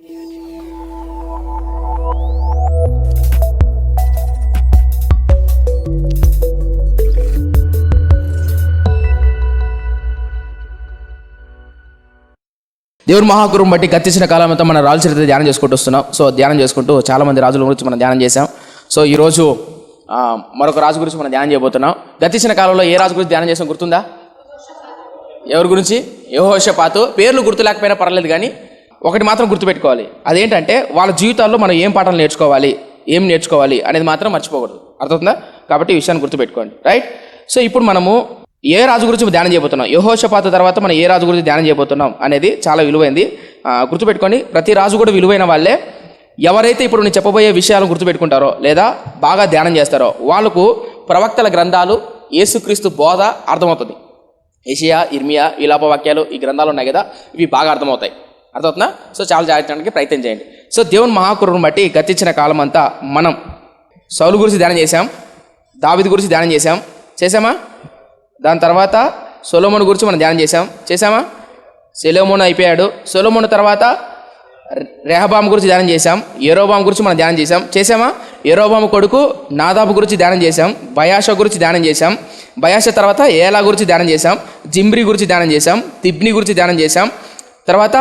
దేవుడు మహాగురుం బట్టి గతించిన కాలమంతా మన రాజు చరిత్ర ధ్యానం చేసుకుంటూ వస్తున్నాం. సో ధ్యానం చేసుకుంటూ చాలామంది రాజుల గురించి మనం ధ్యానం చేసాం సో ఈరోజు మరొక రాజు గురించి మనం ధ్యానం చేయబోతున్నాం. గతించిన కాలంలో ఏ రాజు గురించి ధ్యానం చేసాం గుర్తుందా? ఎవరి గురించి? యహోషపాతు. పేర్లు గుర్తు లేకపోయినా పర్లేదు కానీ ఒకటి మాత్రం గుర్తుపెట్టుకోవాలి. అదేంటంటే వాళ్ళ జీవితాల్లో మనం ఏం పాఠాలు నేర్చుకోవాలి ఏం నేర్చుకోవాలి అనేది మాత్రం మర్చిపోకూడదు. అర్థమవుతుందా? కాబట్టి ఈ విషయాన్ని గుర్తుపెట్టుకోండి. రైట్ సో ఇప్పుడు మనము ఏ రాజు గురించి ధ్యానం చేయబోతున్నాం? యహోషపాత తర్వాత మనం ఏ రాజు గురించి ధ్యానం చేయబోతున్నాం అనేది చాలా విలువైంది. గుర్తుపెట్టుకోండి. ప్రతి రాజు కూడా విలువైన వాళ్ళే. ఎవరైతే ఇప్పుడు నేను చెప్పబోయే విషయాలను గుర్తుపెట్టుకుంటారో లేదా బాగా ధ్యానం చేస్తారో వాళ్ళకు ప్రవక్తల గ్రంథాలు యేసుక్రీస్తు బోధ అర్థమవుతుంది. ఏషియా ఇర్మియా విలాప వాక్యాలు ఈ గ్రంథాలు ఉన్నాయి కదా? ఇవి బాగా అర్థమవుతాయి. అర్థమవుతుందా సో చాలా జాగ్రత్తడానికి ప్రయత్నం చేయండి సో దేవుని మహాకురుని బట్టి గతించిన కాలం అంతా మనం సౌలు గురించి ధ్యానం చేశాం దావిది గురించి ధ్యానం చేశాం చేసామా దాని తర్వాత సొలోమోన్ గురించి మనం ధ్యానం చేశాం చేసామా సెలోమోన్ అయిపోయాడు సొలోమోన్ తర్వాత రెహబామ్ గురించి ధ్యానం చేశాం ఎరోబామ్ గురించి మనం ధ్యానం చేశాం చేసామా ఎరోబామ్ కొడుకు నాదాబు గురించి ధ్యానం చేశాం బయాష గురించి ధ్యానం చేశాం బయాష తర్వాత ఏలా గురించి ధ్యానం చేశాం జిమ్రి గురించి ధ్యానం చేశాం తిబ్ని గురించి ధ్యానం చేశాం తర్వాత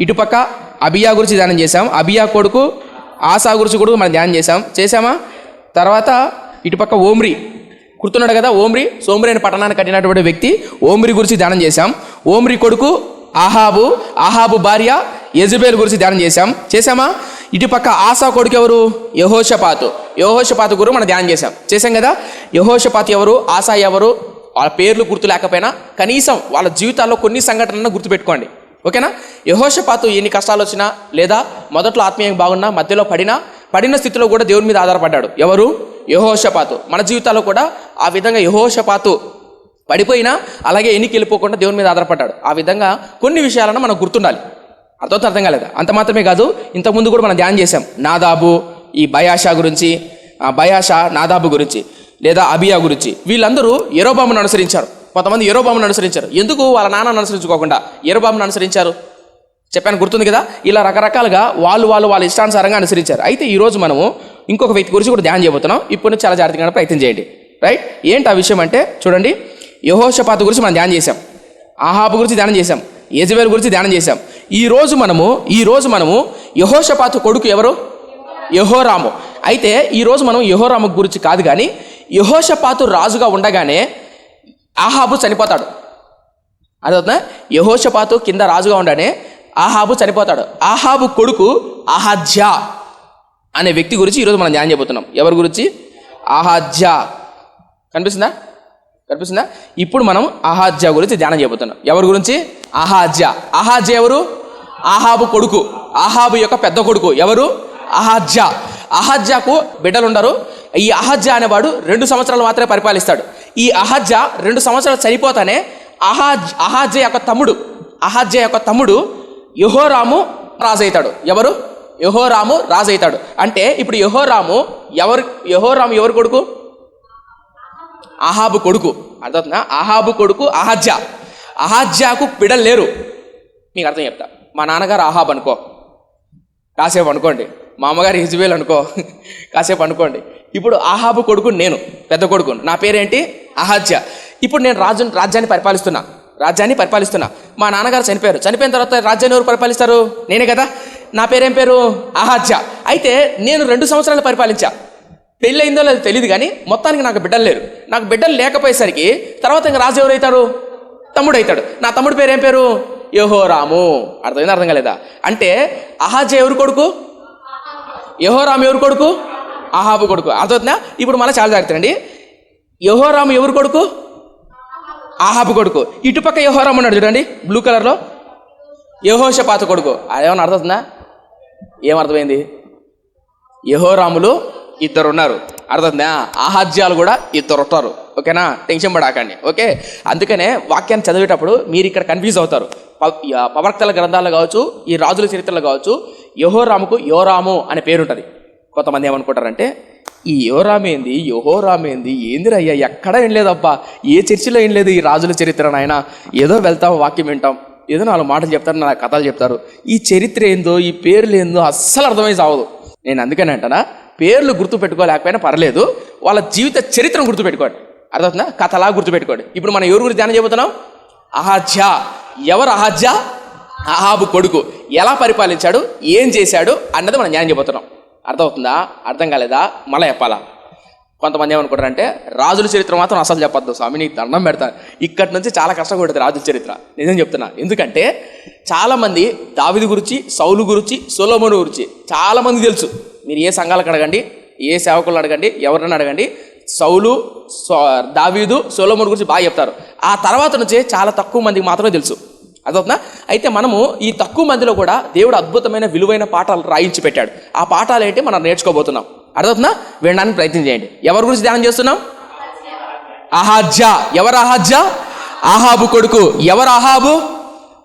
ఇటుపక్క అబియా గురించి ధ్యానం చేశాం. అబియా కొడుకు ఆశా గురించి కూడా మనం ధ్యానం చేశాం. చేసామా తర్వాత ఇటుపక్క ఓమ్రి. గుర్తున్నాడు కదా ఓమ్రి? సోమ్రి అనే పట్టణాన్ని కట్టినటువంటి వ్యక్తి ఓమ్రి గురించి ధ్యానం చేశాం. ఓమ్రి కొడుకు ఆహాబు ఆహాబు భార్య యజుబేల్ గురించి ధ్యానం చేశాం. చేశామా? ఇటుపక్క ఆశా కొడుకు ఎవరు? యహోషపాతు. యహోషపాతు గురు మనం ధ్యానం చేశాం. చేశాం కదా? యహోషపాతు ఎవరు? ఆశా ఎవరు? వాళ్ళ పేర్లు గుర్తు లేకపోయినా కనీసం వాళ్ళ జీవితాల్లో కొన్ని సంఘటనలను గుర్తుపెట్టుకోండి. ఓకేనా? యహోషపాతు ఎన్ని కష్టాలు వచ్చినా లేదా మొదట్లో ఆత్మీయంగా బాగున్నా మధ్యలో పడినా పడిన స్థితిలో కూడా దేవుని మీద ఆధారపడ్డాడు. ఎవరు? యహోషపాతు. మన జీవితాల్లో కూడా ఆ విధంగా యహోషపాతు పడిపోయినా అలాగే ఎన్నికి వెళ్ళిపోకుండా దేవుని మీద ఆధారపడ్డాడు. ఆ విధంగా కొన్ని విషయాలను మనం గుర్తుండాలి. అర్థం అర్థం కాలేదు? అంత మాత్రమే కాదు ఇంతకుముందు కూడా మనం ధ్యానం చేశాం. నాదాబు ఈ బయాషా గురించి ఆ బయాషా నాదాబు గురించి లేదా అబియా గురించి. వీళ్ళందరూ ఎరోబామును అనుసరించారు. కొంతమంది ఎరోబామును అనుసరించారు. ఎందుకు వాళ్ళ నాన్నను అనుసరించుకోకుండా? ఎరోబామును అనుసరించారు? చెప్పాను గుర్తుంది కదా? ఇలా రకరకాలుగా వాళ్ళు వాళ్ళు వాళ్ళ ఇష్టానుసారంగా అనుసరించారు. అయితే ఈ రోజు మనము ఇంకొక వ్యక్తి గురించి కూడా ధ్యానం చేయబోతున్నాం. ఇప్పుడు నుంచి చాలా జాగ్రత్తగా ప్రయత్నం చేయండి. రైట్ ఏంటి ఆ విషయం అంటే చూడండి యహోషపాత గురించి మనం ధ్యానం చేసాం ఆహాబు గురించి ధ్యానం చేశాం. యజవేల్ గురించి ధ్యానం చేశాం. ఈ రోజు మనము ఈ రోజు మనము యహోషపాత కొడుకు ఎవరు? యహోరాము. అయితే ఈరోజు మనం యహోరాము గురించి కాదు కానీ యహోషపాతు రాజుగా ఉండగానే ఆహాబు చనిపోతాడు. అదవుతుందా యహోషపాతు కింద రాజుగా ఉండనే ఆహాబు చనిపోతాడు. ఆహాబు కొడుకు ఆహాజ్యా అనే వ్యక్తి గురించి ఈరోజు మనం ధ్యానం చేయబోతున్నాం. ఎవరి గురించి? ఆహాజ్యా కనిపిస్తుందా? కనిపిస్తుందా? ఇప్పుడు మనం ఆహాజ్యా గురించి ధ్యానం చేయబోతున్నాం. ఎవరి గురించి? ఆహాజ్యా ఆహాజ్యా ఎవరు? ఆహాబు కొడుకు. ఆహాబు యొక్క పెద్ద కొడుకు ఎవరు? అహాజ్యా ఆహాజ్యాకు బిడ్డలు ఉండరు ఈ అహాజ్యా అనేవాడు రెండు సంవత్సరాలు మాత్రమే పరిపాలిస్తాడు. ఈ అహజ్జా రెండు సంవత్సరాలు చనిపోతానే. అహాజ్ అహాజ్య యొక్క తమ్ముడు అహాజ్య యొక్క తమ్ముడు యహోరాము రాజవుతాడు ఎవరు? యహోరాము రాజవుతాడు అంటే ఇప్పుడు యహోరాము ఎవరు యహోరాము ఎవరు కొడుకు? అహాబు కొడుకు. అర్థవుతుందా అహాబు కొడుకు అహాజ్య అహజ్యాకు పిడలు లేరు. మీకు అర్థం చెప్తా. మా నాన్నగారు అహాబ్ అనుకో. కాసేపు అనుకోండి. మా అమ్మగారు ఇజ్బేల్ అనుకో. కాసేపు అనుకోండి. ఇప్పుడు ఆహాబు కొడుకు నేను పెద్ద కొడుకు. నా పేరేంటి? అహాజ్య. ఇప్పుడు నేను రాజు రాజ్యాన్ని పరిపాలిస్తున్నా. రాజ్యాన్ని పరిపాలిస్తున్నా. మా నాన్నగారు చనిపోయారు. చనిపోయిన తర్వాత రాజ్యాన్ని ఎవరు పరిపాలిస్తారు? నేనే కదా. నా పేరేం పేరు? అహాజ్య. అయితే నేను రెండు సంవత్సరాలు పరిపాలించా. పెళ్ళయిందో లేదో తెలియదు కానీ మొత్తానికి నాకు బిడ్డలు లేరు. నాకు బిడ్డలు లేకపోయేసరికి తర్వాత ఇంకా రాజు ఎవరైతాడు తమ్ముడు అవుతాడు నా తమ్ముడు పేరు ఏం పేరు? యహోరాము. అర్థమైంది అర్థం కాలేదా? అంటే అహాజ్య ఎవరు కొడుకు? యహోరాము ఎవరు కొడుకు? ఆహాబు కొడుకు. అర్థమవుతుందా? ఇప్పుడు మళ్ళీ చాలా జాగ్రత్త యహోరాము ఎవరు కొడుకు? ఆహాబు కొడుకు. ఇటుపక్క యహోరాము ఉన్నాడు చూడండి బ్లూ కలర్లో యహోష పాత కొడుకు. అదేమన్నా అర్థమవుతుందా? ఏమర్థమైంది? యహోరాములు ఇద్దరు ఉన్నారు అర్థమవుతుందా? ఆహాజ్యాలు కూడా ఇద్దరు ఉంటారు ఓకేనా? టెన్షన్ పడాకండి. ఓకే? అందుకనే వాక్యాన్ని చదివేటప్పుడు మీరు ఇక్కడ కన్ఫ్యూజ్ అవుతారు. ప- యా- ప్రవక్తల గ్రంథాలు కావచ్చు ఈ రాజుల చరిత్రలు కావచ్చు యహోరాముకు యోరాము అనే పేరుంటుంది. కొంతమంది ఏమనుకుంటారంటే ఈ యోరామేంది ఏంది ఏంది ఏందిరా అయ్యా ఎక్కడ ఏం లేదబ్బా ఏ చర్చిలో ఏం లేదు ఈ రాజుల చరిత్ర నాయన ఏదో వెళ్తాం వాక్యం వింటాం ఏదో నాలుగు మాటలు చెప్తారు నా కథలు చెప్తారు. ఈ చరిత్ర ఏందో ఈ పేర్లు ఏందో అస్సలు అర్థమై సావదు నేను అందుకని అంటానా పేర్లు గుర్తు పెట్టుకోలేకపోయినా పర్లేదు వాళ్ళ జీవిత చరిత్రను గుర్తుపెట్టుకోండి అర్థమవుతుందా? కథలా గుర్తుపెట్టుకోండి ఇప్పుడు మనం ఎవరి గురించి ధ్యానం చెబుతున్నాం అహాజ్య ఎవరు అహాజ్య అహాబు కొడుకు. ఎలా పరిపాలించాడు? ఏం చేశాడు? అన్నది మనం న్యాయం చెబుతున్నాం. అర్థమవుతుందా? అర్థం కాలేదా? మళ్ళీ చెప్పాలా? కొంతమంది ఏమనుకుంటారంటే రాజుల చరిత్ర మాత్రం అసలు చెప్పొద్దు. స్వామి నీకు దండం పెడతాను ఇక్కడి నుంచి చాలా కష్టపడుతుంది రాజుల చరిత్ర. నిజం చెప్తున్నా. ఎందుకంటే చాలామంది దావిది గురించి సౌలు గురించి సొలోమోను గురించి చాలామంది తెలుసు. మీరు ఏ సంఘాలకు అడగండి ఏ సేవకులను అడగండి ఎవరిని అడగండి. సౌలు సో- దావీదు సోలోమోన్ గురించి బాగా చెప్తారు. ఆ తర్వాత నుంచే చాలా తక్కువ మందికి మాత్రమే తెలుసు. అదవుతుందా అయితే మనము ఈ తక్కువ మందిలో కూడా దేవుడు అద్భుతమైన విలువైన పాఠాలు రాయించి పెట్టాడు. ఆ పాఠాలు ఏంటి మనం నేర్చుకోబోతున్నాం. అర్థవుతుందా వినడానికి ప్రయత్నం చేయండి. ఎవరి గురించి ధ్యానం చేస్తున్నాం? అహాజ్య. ఎవరు అహాజ్య? ఆహాబు కొడుకు. ఎవరు ఆహాబు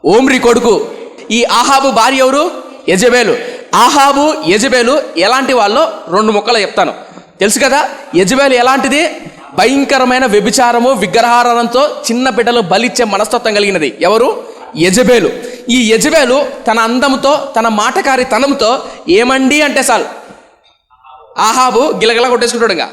ఓమ్రి కొడుకు. ఈ ఆహాబు భార్య ఎవరు? యజబేలు. ఆహాబు యజబేలు ఎలాంటి వాళ్ళో రెండు ముక్కలు చెప్తాను. తెలుసు కదా? యజబేలు ఎలాంటిది? భయంకరమైన వ్యభిచారము విగ్రహారంతో చిన్న బిడ్డలు బలిచ్చే మనస్తత్వం కలిగినది. ఎవరు? యజబేలు. ఈ యజబేలు తన అందంతో తన మాటకారితనంతో ఏమండి అంటే చాలు. ఆహాబు గిలగిల కొట్టేసుకుంటాడు ఇంకా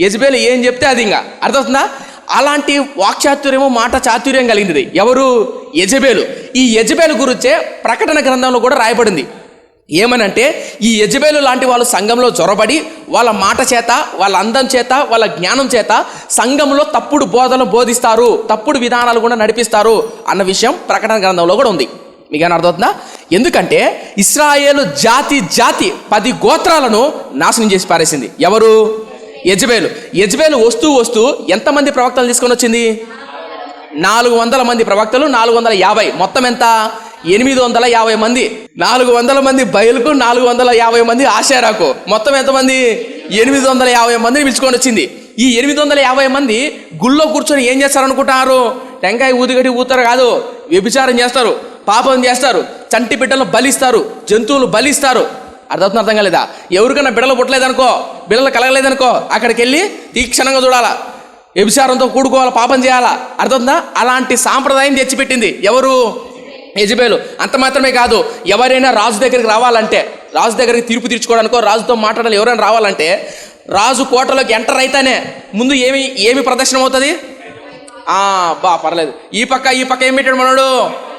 యజ్బేలు ఏం చెప్తే అది ఇంకా అర్థమవుతుందా? అలాంటి వాక్చాతుర్యము మాట చాతుర్యం కలిగింది ఎవరు? యజబేలు. ఈ యజబేలు గురించే ప్రకటన గ్రంథంలో కూడా రాయబడింది. ఏమనంటే ఈ యజబేలు లాంటి వాళ్ళు సంఘంలో జొరబడి వాళ్ళ మాట చేత వాళ్ళ అందం చేత వాళ్ళ జ్ఞానం చేత సంఘంలో తప్పుడు బోధలు బోధిస్తారు తప్పుడు విధానాలు కూడా నడిపిస్తారు అన్న విషయం ప్రకటన గ్రంథంలో కూడా ఉంది. మీకేమైనా అర్థమవుతుందా? ఎందుకంటే ఇస్రాయేలు జాతి జాతి పది గోత్రాలను నాశనం చేసి పారేసింది. ఎవరు? యజ్బేలు. యజ్బేలు వస్తూ వస్తూ ఎంతమంది ప్రవక్తలు తీసుకొని వచ్చింది? నాలుగు వందల మంది ప్రవక్తలు నాలుగు వందల యాభై. మొత్తం ఎంత? ఎనిమిది వందల యాభై మంది నాలుగు వందల మంది బయలుకు నాలుగు వందల యాభై మంది ఆశారాకు. మొత్తం ఎంతమంది? ఎనిమిది వందల యాభై మందిని పిలుచుకొని వచ్చింది. ఈ ఎనిమిది వందల యాభై మంది గుళ్ళో కూర్చొని ఏం చేస్తారనుకుంటున్నారు టెంకాయ ఊదిగడి ఊతారు కాదు వ్యభిచారం చేస్తారు పాపం చేస్తారు చంటి బిడ్డలు బలిస్తారు జంతువులు బలిస్తారు. అర్థం అర్థం కాలేదా? ఎవరికైనా బిడ్డలు పుట్టలేదనుకో బిడ్డలు కలగలేదనుకో అక్కడికి వెళ్ళి తీక్షణంగా చూడాలా. వ్యభిచారంతో కూడుకోవాలా పాపం చేయాలా? అర్థవుతుందా అలాంటి సాంప్రదాయం తెచ్చిపెట్టింది ఎవరు? యజబేలు అంత మాత్రమే కాదు ఎవరైనా రాజు దగ్గరికి రావాలంటే రాజు దగ్గరికి తీర్పు తీర్చుకోవడానికో రాజుతో మాట్లాడాలి ఎవరైనా రావాలంటే రాజు కోటలోకి ఎంటర్ అయితేనే ముందు ఏమి ఏమి ప్రదర్శనం అవుతుంది? బా పర్లేదు. ఈ పక్క ఈ పక్క ఏం పెట్టాడు మనోడు?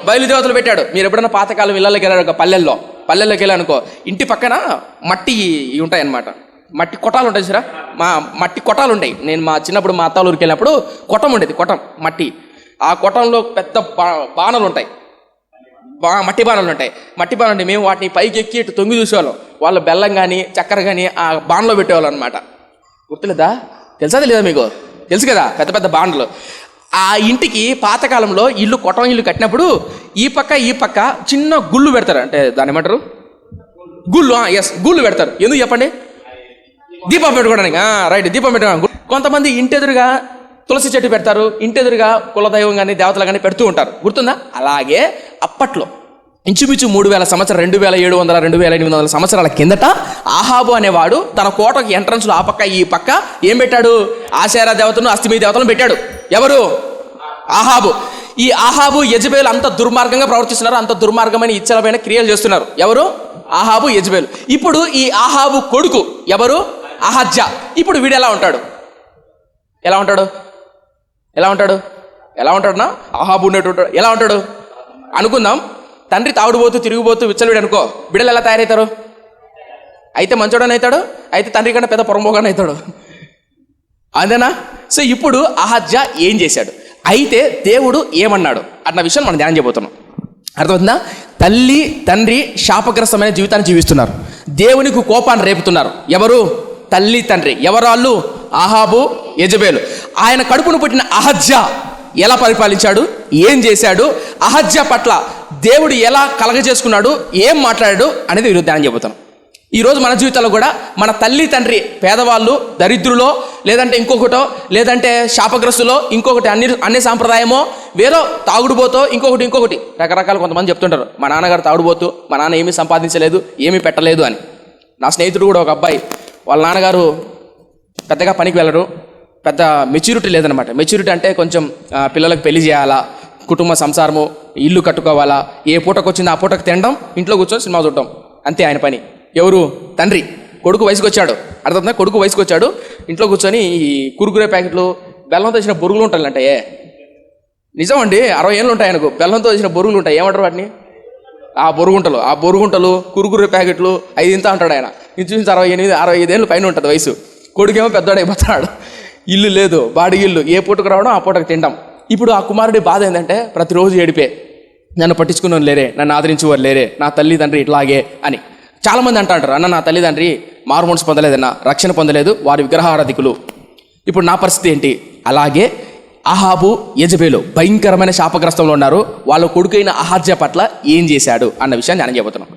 బయలుదేవతలు పెట్టాడు. మీరు ఎప్పుడైనా పాతకాలం ఇళ్ళకి వెళ్ళారు ఒక పల్లెల్లో పల్లెల్లోకి వెళ్ళానుకో ఇంటి పక్కన మట్టి ఉంటాయన్నమాట. మట్టి కొటాలు ఉంటాయి సరే మా మట్టి కొటాలు ఉంటాయి. నేను మా చిన్నప్పుడు మా అత్తాలూరికి వెళ్ళినప్పుడు కొటం ఉండేది కొటం మట్టి. ఆ కొటంలో పెద్ద బా బాణలు ఉంటాయి. మట్టి బాణాలు ఉంటాయి. మట్టి బాణాలు ఉంటాయి మేము వాటిని పైకి ఎక్కి ఇటు తొంగి చూసేవాళ్ళం. వాళ్ళు బెల్లం కానీ చక్కెర కానీ ఆ బాణలో పెట్టేవాళ్ళు అనమాట గుర్తులేదా? తెలుసా లేదా మీకు? తెలుసు కదా పెద్ద పెద్ద బాండ్లు ఆ ఇంటికి పాతకాలంలో ఇల్లు కొట్టం ఇల్లు కట్టినప్పుడు ఈ పక్క ఈ పక్క చిన్న గుళ్ళు పెడతారు. అంటే దాని ఏమంటారు? గుళ్ళు ఎస్ గుళ్ళు పెడతారు. ఎందుకు చెప్పండి? దీపం పెట్టుకోవడానికి. రైట్ దీపం పెట్టుకోవడానికి. కొంతమంది ఇంటెదురుగా తులసి చెట్టు పెడతారు. ఇంటెదురుగా కులదైవం కానీ దేవతలు కానీ పెడుతూ ఉంటారు. గుర్తుందా? అలాగే అప్పట్లో. ఇంచుమించు మూడు వేల సంవత్సరం రెండు వేల ఏడు వందల రెండు వేల ఎనిమిది వందల సంవత్సరాల కిందట ఆహాబు అనేవాడు తన కోటకి ఎంట్రన్స్లో ఆ పక్క ఈ పక్క ఏం పెట్టాడు? ఆశారా దేవతను అస్తిమి దేవతను పెట్టాడు. ఎవరు? ఆహాబు. ఈ ఆహాబు యజబేలు అంత దుర్మార్గంగా ప్రవర్తిస్తున్నారు అంత దుర్మార్గమైన ఇచ్చలమైన క్రియలు చేస్తున్నారు. ఎవరు? ఆహాబు యజబేలు. ఇప్పుడు ఈ ఆహాబు కొడుకు ఎవరు? అహజ్జ. ఇప్పుడు వీడు ఎలా ఉంటాడు? ఎలా ఉంటాడు? ఎలా ఉంటాడు? ఎలా ఉంటాడునా? ఆహాబు ఉన్నట్టు ఉంటాడు ఎలా ఉంటాడు? అనుకుందాం. తండ్రి తాగుడుపోతూ తిరిగిపోతూ విచ్చలుడు అనుకో. బిడ్డలు ఎలా తయారవుతారు అయితే మంచోడని అవుతాడు అయితే తండ్రి కన్నా పెద్ద పొరంబోగానే అవుతాడు అంతేనా? సో ఇప్పుడు అహజ్జ ఏం చేశాడు? అయితే దేవుడు ఏమన్నాడు అన్న విషయం మనం ధ్యానం చేయబోతున్నాం. అర్థమవుతుందా? తల్లి తండ్రి శాపగ్రస్తమైన జీవితాన్ని జీవిస్తున్నారు. దేవునికి కోపాన్ని రేపుతున్నారు. ఎవరు? తల్లి తండ్రి. ఎవరాళ్ళు? ఆహాబు యజబేలు. ఆయన కడుపును పుట్టిన అహజ్జ ఎలా పరిపాలించాడు? ఏం చేశాడు? అహజ్య పట్ల దేవుడు ఎలా కలగజేసుకున్నాడు? ఏం మాట్లాడాడు? అనేది ఈరోజు ధ్యానం చెబుతాం. ఈరోజు మన జీవితాల్లో కూడా మన తల్లి తండ్రి పేదవాళ్ళు దరిద్రులో లేదంటే ఇంకొకటో లేదంటే శాపగ్రస్తులో ఇంకొకటి అన్ని అన్ని సాంప్రదాయమో వేరే తాగుడుపోతో ఇంకొకటి ఇంకొకటి. రకరకాల కొంతమంది చెప్తుంటారు. మా నాన్నగారు తాగుడుపోతూ మా నాన్న ఏమీ సంపాదించలేదు ఏమీ పెట్టలేదు అని. నా స్నేహితుడు కూడా ఒక అబ్బాయి. వాళ్ళ నాన్నగారు పెద్దగా పనికి వెళ్ళరు. పెద్ద మెచ్యూరిటీ లేదనమాట మెచ్యూరిటీ అంటే కొంచెం పిల్లలకు పెళ్ళి చేయాలా కుటుంబ సంసారము ఇల్లు కట్టుకోవాలా ఏ పూటకు వచ్చిందో ఆ పూటకు తినడం ఇంట్లో కూర్చొని సినిమా చూడటం అంతే ఆయన పని. ఎవరు? తండ్రి. కొడుకు వయసుకు వచ్చాడు అర్థమవుతుందా? కొడుకు వయసుకు వచ్చాడు ఇంట్లో కూర్చొని ఈ కురుకురే ప్యాకెట్లు బెల్లంతో వేసిన బొరుగులు ఉంటాయంటే నిజం అండి అరవై ఏళ్ళు ఉంటాయి ఆయనకు. బెల్లంతో వేసిన బొరుగులు ఉంటాయి. ఏమంటారు వాటిని? ఆ బొరుగుంటలు ఆ బొరుగుంటలు కురుకురే ప్యాకెట్లు ఐదు ఇంత అంటాడు ఆయన. ఇంచుమించు అరవై ఎనిమిది అరవై ఐదేళ్ళు పైన ఉంటుంది వయసు. కొడుకేమో పెద్దవాడైపోతున్నాడు ఇల్లు లేదు బాడిగిల్లు ఇల్లు. ఏ పూటకు రావడం ఆ పూటకు తింటాం. ఇప్పుడు ఆ కుమారుడి బాధ ఏంటంటే ప్రతిరోజు ఏడిపే. నన్ను పట్టించుకున్న లేరే నన్ను ఆదరించేవారు లేరే నా తల్లిదండ్రి ఇట్లాగే అని. చాలామంది అంటారు అన్న నా తల్లిదండ్రి మారుమోన్స్ పొందలేదన్న రక్షణ పొందలేదు వారి విగ్రహారాధికులు. ఇప్పుడు నా పరిస్థితి ఏంటి? అలాగే అహాబు యజబేలు భయంకరమైన శాపగ్రస్తంలో ఉన్నారు. వాళ్ళ కొడుకైన అహాజ్య పట్ల ఏం చేశాడు అన్న విషయాన్ని నేను చెబుతున్నాను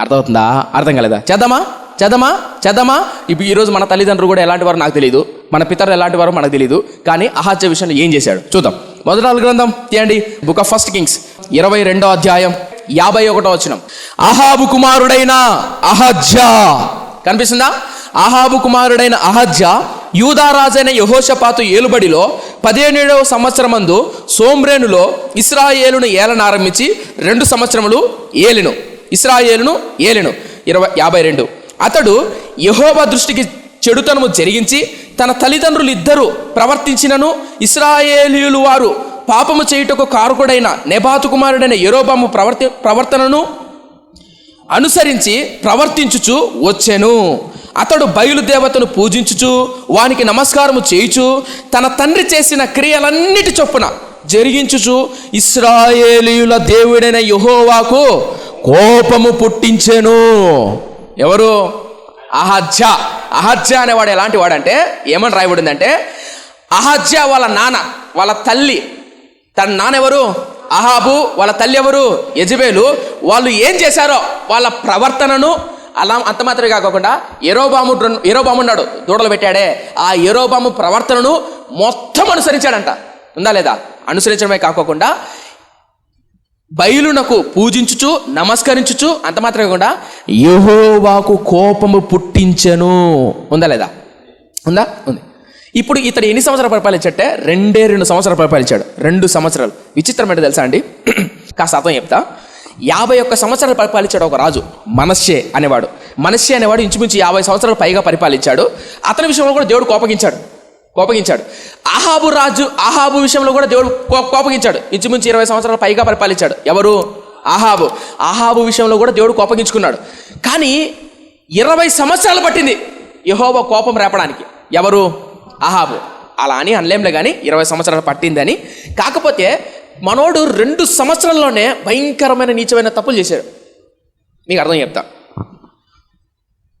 అర్థమవుతుందా? అర్థం కాలేదా? చేద్దామా? చదమా? చదమా? ఇప్పుడు ఈరోజు మన తల్లిదండ్రులు కూడా ఎలాంటి వారు నాకు తెలియదు మన పితరులు ఎలాంటి వారు మనకు తెలియదు కానీ అహాజ్య విషయంలో ఏం చేశాడు? చూద్దాం. మొదటి గ్రంథం తీయండి. బుక్ ఆఫ్ ఫస్ట్ కింగ్స్ ఇరవై రెండో అధ్యాయం యాభై ఒకటో వచనం. అహాబు కుమారుడైన అహజ్జా. కనిపిస్తుందా? అహాబు కుమారుడైన అహజ్జా యూదారాజైన యహోషపాతు ఏలుబడిలో పదిహేనేడవ సంవత్సరమందు సోమ్రేనులో ఇస్రాయేలును ఏలనారంభించి రెండు సంవత్సరములు ఏలెను. ఇస్రాయేలును ఏలెను. ఇరవై యాభై రెండు. అతడు యహోవా దృష్టికి చెడుతనము జరిగించి తన తల్లిదండ్రులు ఇద్దరు ప్రవర్తించినను ఇస్రాయేలీయులు వారు పాపము చేయుటకు కారకుడైన నెబాతు కుమారుడైన యరోబాము ప్రవర్తి ప్రవర్తనను అనుసరించి ప్రవర్తించుచు వచ్చెను. అతడు బయలుదేవతను పూజించుచు వానికి నమస్కారము చేయుచు తన తండ్రి చేసిన క్రియలన్నిటి చొప్పున జరిగించుచు ఇస్రాయేలీయుల దేవుడైన యహోవాకు కోపము పుట్టించెను. ఎవరు? అహజ్య అహజ్య అనేవాడు ఎలాంటి వాడంటే ఏమని రాయబడిందంటే అహజ్య వాళ్ళ నాన్న వాళ్ళ తల్లి. తన నాన్న ఎవరు? అహాబు. వాళ్ళ తల్లి ఎవరు? యజబేలు. వాళ్ళు ఏం చేశారో వాళ్ళ ప్రవర్తనను అలా అంత మాత్రమే కాకుండా ఎరోబాము ఎరోబాము ఉన్నాడు దూడలు పెట్టాడే. ఆ ఎరోబాము ప్రవర్తనను మొత్తం అనుసరించాడంట. ఉందా లేదా? అనుసరించడమే కాకోకుండా బయలునకు పూజించుచు నమస్కరించుచు అంత మాత్రమే కాకుండా యహోవాకు కోపము పుట్టించెను. ఉందా లేదా? ఉందా? ఉంది. ఇప్పుడు ఇతడు ఎన్ని సంవత్సరాలు పరిపాలించట్టే రెండే రెండు సంవత్సరాలు పరిపాలించాడు. రెండు సంవత్సరాలు. విచిత్రం ఏంటో తెలుసా అండి? కాస్త అర్థం చెప్తా. యాభై ఒక్క సంవత్సరాలు పరిపాలించాడు ఒక రాజు మనస్సే అనేవాడు. మనస్సే అనేవాడు ఇంచుమించు యాభై సంవత్సరాలు పైగా పరిపాలించాడు. అతని విషయంలో కూడా దేవుడు కోపగించాడు. కోపగించాడు. ఆహాబు రాజు ఆహాబు విషయంలో కూడా దేవుడు కో- కోపగించాడు. ఇంచుమించు ఇరవై సంవత్సరాల పైగా పరిపాలించాడు. ఎవరు? ఆహాబు ఆహాబు విషయంలో కూడా దేవుడు కోపగించుకున్నాడు. కానీ ఇరవై సంవత్సరాలు పట్టింది యహోవ కోపం రేపడానికి. ఎవరు? అహాబు. అలా అని అనలేంలే కానీ ఇరవై సంవత్సరాలు పట్టిందని. కాకపోతే మనోడు రెండు సంవత్సరాల్లోనే భయంకరమైన నీచమైన తప్పులు చేశాడు. మీకు అర్థం చెప్తా.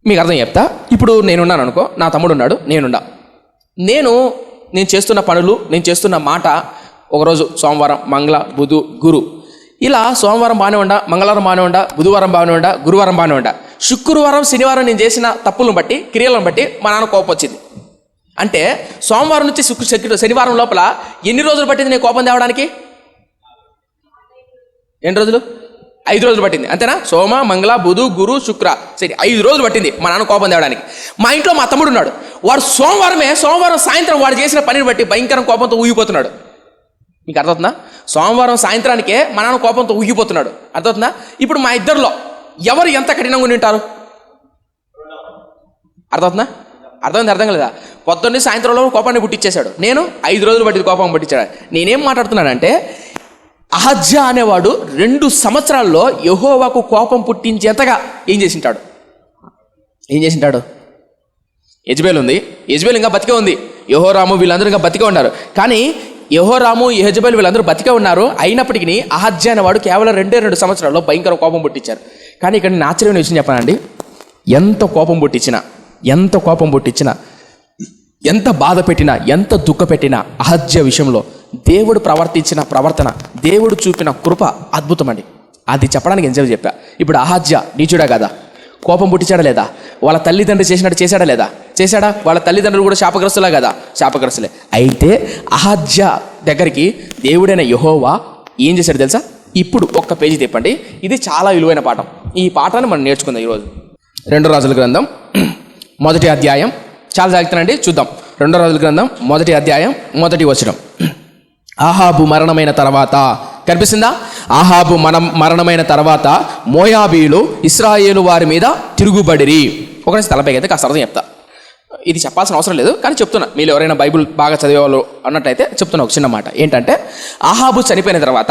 మీకు అర్థం చెప్తా? ఇప్పుడు నేనున్నాను అనుకో నా తమ్ముడు ఉన్నాడు నేనున్నా నేను నేను చేస్తున్న పనులు నేను చేస్తున్న మాట ఒకరోజు సోమవారం మంగళ బుధు గురు. ఇలా సోమవారం బాగానే ఉండా మంగళవారం బాగానే ఉండా బుధవారం బాగానే ఉండా గురువారం బాగానే ఉండా. శుక్రవారం శనివారం నేను చేసిన తప్పులను బట్టి క్రియలను బట్టి మా నాన్న కోపం వచ్చింది. అంటే సోమవారం నుంచి శుక్ర శుక్ర- శనివారం లోపల ఎన్ని రోజులు పట్టింది నేను కోపం తేవడానికి? ఎన్ని రోజులు? ఐదు రోజులు పట్టింది. అంతేనా? సోమ మంగళ బుధు గురు శుక్ర. సరే ఐదు రోజులు పట్టింది. మా నాన్న కోపం తేవడానికి. మా ఇంట్లో మా తమ్ముడు ఉన్నాడు. వాడు సోమవారమే సోమవారం సాయంత్రం వాడు చేసిన పనిని బట్టి భయంకరం కోపంతో ఊగిపోతున్నాడు. మీకు అర్థవుతుందా సోమవారం సాయంత్రానికే మా నాన్న కోపంతో ఊగిపోతున్నాడు. అర్థవుతుందా ఇప్పుడు మా ఇద్దరిలో ఎవరు ఎంత కఠినంగా ఉండి ఉంటారు? అర్థవుతుందా అర్థమైంది అర్థం కదా పొద్దున్నే సాయంత్రంలో కోపాన్ని పుట్టించేశాడు నేను ఐదు రోజులు పట్టింది కోపం పుట్టించాడు. నేనేం మాట్లాడుతున్నానంటే అహజ్యా అనేవాడు రెండు సంవత్సరాల్లో యహోవాకు కోపం పుట్టించేంతగా ఏం చేసింటాడు? ఏం చేసింటాడు? యజ్బేల్ ఉంది. యజ్బేల్ ఇంకా బతికే ఉంది. యహోరాము వీళ్ళందరూ ఇంకా బతికే ఉన్నారు. కానీ యహోరాము యహజబేల్ వీళ్ళందరూ బతికే ఉన్నారు. అయినప్పటికీ అహజ్య అనేవాడు కేవలం రెండే రెండు సంవత్సరాల్లో భయంకర కోపం పుట్టించారు. కానీ ఇక్కడ నేను ఆశ్చర్యమైన విషయం చెప్పానండి. ఎంత కోపం పుట్టించినా ఎంత కోపం పుట్టించినా ఎంత బాధ పెట్టినా ఎంత దుఃఖ పెట్టినా అహజ్య విషయంలో దేవుడు ప్రవర్తించిన ప్రవర్తన దేవుడు చూపిన కృప అద్భుతమండి. అది చెప్పడానికి ఎంజాయ్ చెప్పా. ఇప్పుడు అహాజ్య నీచుడా కదా? కోపం పుట్టించాడా లేదా? వాళ్ళ తల్లిదండ్రులు చేసినట్టు చేశాడా లేదా? చేశాడా? వాళ్ళ తల్లిదండ్రులు కూడా శాపగ్రస్తులా కదా? శాపగ్రస్తులే. అయితే అహాజ్య దగ్గరికి దేవుడైన యహోవా ఏం చేశాడు తెలుసా? ఇప్పుడు ఒక్క పేజీ తిప్పండి. ఇది చాలా విలువైన పాఠం. ఈ పాఠాన్ని మనం నేర్చుకుందాం ఈరోజు. రెండు రాజుల గ్రంథం మొదటి అధ్యాయం. చాలా జాగ్రత్తనండి చూద్దాం. రెండో రోజుల గ్రంథం మొదటి అధ్యాయం మొదటి వచనం. ఆహాబు మరణమైన తర్వాత కనిపిస్తుందా? ఆహాబు మనం మరణమైన తర్వాత మోయాబీలు ఇస్రాయేలు వారి మీద తిరుగుబడిరి. ఒక నిమిషం తలపైకి అయితే కాస్త అర్థం చెప్తా. ఇది చెప్పాల్సిన అవసరం లేదు కానీ చెప్తున్నా. మీరు ఎవరైనా బైబిల్ బాగా చదివేవాళ్ళు అన్నట్టయితే చెప్తున్నా ఒక చిన్న మాట. ఏంటంటే ఆహాబు చనిపోయిన తర్వాత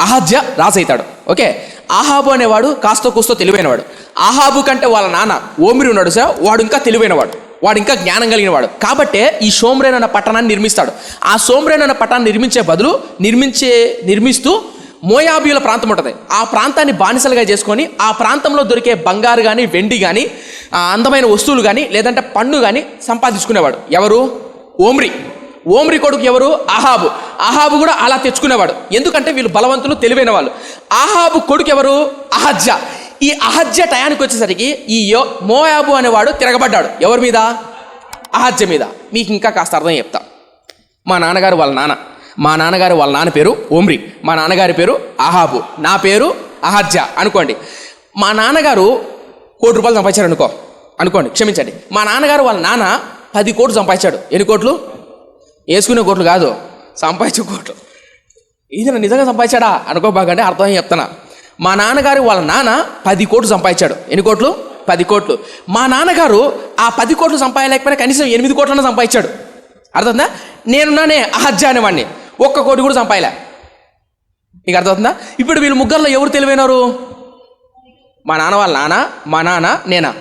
అహజ్య రాజైతాడు. ఓకే? ఆహాబు అనేవాడు కాస్త కూస్తో తెలివైనవాడు. ఆహాబు కంటే వాళ్ళ నాన్న ఓమిరి ఉన్నాడు సార్ వాడు ఇంకా తెలివైనవాడు. వాడు ఇంకా జ్ఞానం కలిగినవాడు కాబట్టే ఈ సోమ్రేన్ అన్న పట్టణాన్ని నిర్మిస్తాడు. ఆ సోమ్రేన్ అన్న పట్టణాన్ని నిర్మించే బదులు నిర్మించే నిర్మిస్తూ మోయాబీయుల ప్రాంతం ఉంటుంది. ఆ ప్రాంతాన్ని బానిసలుగా చేసుకొని ఆ ప్రాంతంలో దొరికే బంగారు కానీ వెండి కానీ అందమైన వస్తువులు కానీ లేదంటే పన్ను కానీ సంపాదించుకునేవాడు. ఎవరు? ఓమ్రి. ఓమ్రి కొడుకు ఎవరు? అహాబు. అహాబు కూడా అలా తెచ్చుకునేవాడు. ఎందుకంటే వీళ్ళు బలవంతులు తెలివైన వాళ్ళు. అహాబు కొడుకు ఎవరు? అహజ్జ. ఈ అహజ్య టయానికి వచ్చేసరికి ఈ యో మోయాబు అనేవాడు తిరగబడ్డాడు. ఎవరి మీద? అహజ్య మీద. మీకు ఇంకా కాస్త అర్థం చెప్తా. మా నాన్నగారు వాళ్ళ నాన్న. మా నాన్నగారు వాళ్ళ నాన్న పేరు ఓమ్రి మా నాన్నగారి పేరు అహాబు. నా పేరు అహజ్య అనుకోండి. మా నాన్నగారు కోటి రూపాయలు సంపాదించారు అనుకో. అనుకోండి క్షమించండి. మా నాన్నగారు వాళ్ళ నాన్న పది కోట్లు సంపాదించాడు. ఎన్ని కోట్లు? వేసుకునే కోట్లు కాదు. సంపాదించే కోట్లు. ఇది నిజంగా సంపాదించాడా? అనుకోబాకంటే అర్థం చెప్తాను మా నాన్నగారు వాళ్ళ నాన్న పది కోట్లు సంపాదించాడు. ఎన్ని కోట్లు? పది కోట్లు. మా నాన్నగారు ఆ పది కోట్లు సంపాదలేకపోయినా కనీసం ఎనిమిది కోట్లన్నా సంపాదించాడు. అర్థమవుతుందా నేనున్నానే అహజ్జ అనేవాడిని ఒక్క కోటి కూడా సంపాదలే. మీకు అర్థమవుతుందా? ఇప్పుడు వీళ్ళు ముగ్గురులో ఎవరు తెలివైనారు? మా నాన్న వాళ్ళ నాన్న మా నాన్న నేనా?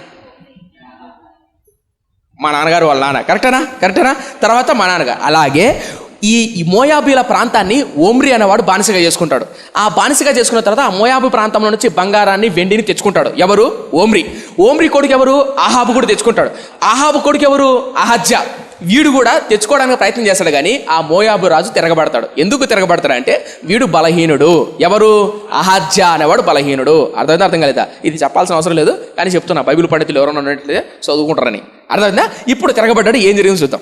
మా నాన్నగారు వాళ్ళ నాన్న. కరెక్టేనా కరెక్టేనా తర్వాత మా నాన్నగారు. అలాగే ఈ మోయాబీల ప్రాంతాన్ని ఓమ్రి అనేవాడు బానిసగా చేసుకుంటాడు. ఆ బానిసగా చేసుకున్న తర్వాత ఆ మోయాబు ప్రాంతంలో నుంచి బంగారాన్ని వెండిని తెచ్చుకుంటాడు. ఎవరు? ఓమ్రి ఓమ్రి కొడుకు ఎవరు? ఆహాబు కూడా తెచ్చుకుంటాడు. ఆహాబు కొడుకు ఎవరు? అహజ్య. వీడు కూడా తెచ్చుకోవడానికి ప్రయత్నం చేస్తాడు కానీ ఆ మోయాబు రాజు తిరగబడతాడు. ఎందుకు తిరగబడతాడు అంటే వీడు బలహీనుడు. ఎవరు? అహాజ్య అనేవాడు బలహీనుడు. అర్థమైందా అర్థం కాలేదా? ఇది చెప్పాల్సిన అవసరం లేదు. కానీ చెప్తున్నా బైబిల్ పండితులు ఎవరైనా ఉన్నట్లయితే చదువుకుంటారని. అర్థమైందా? ఇప్పుడు తిరగబడ్డాడు ఏం జరిగింది చూద్దాం.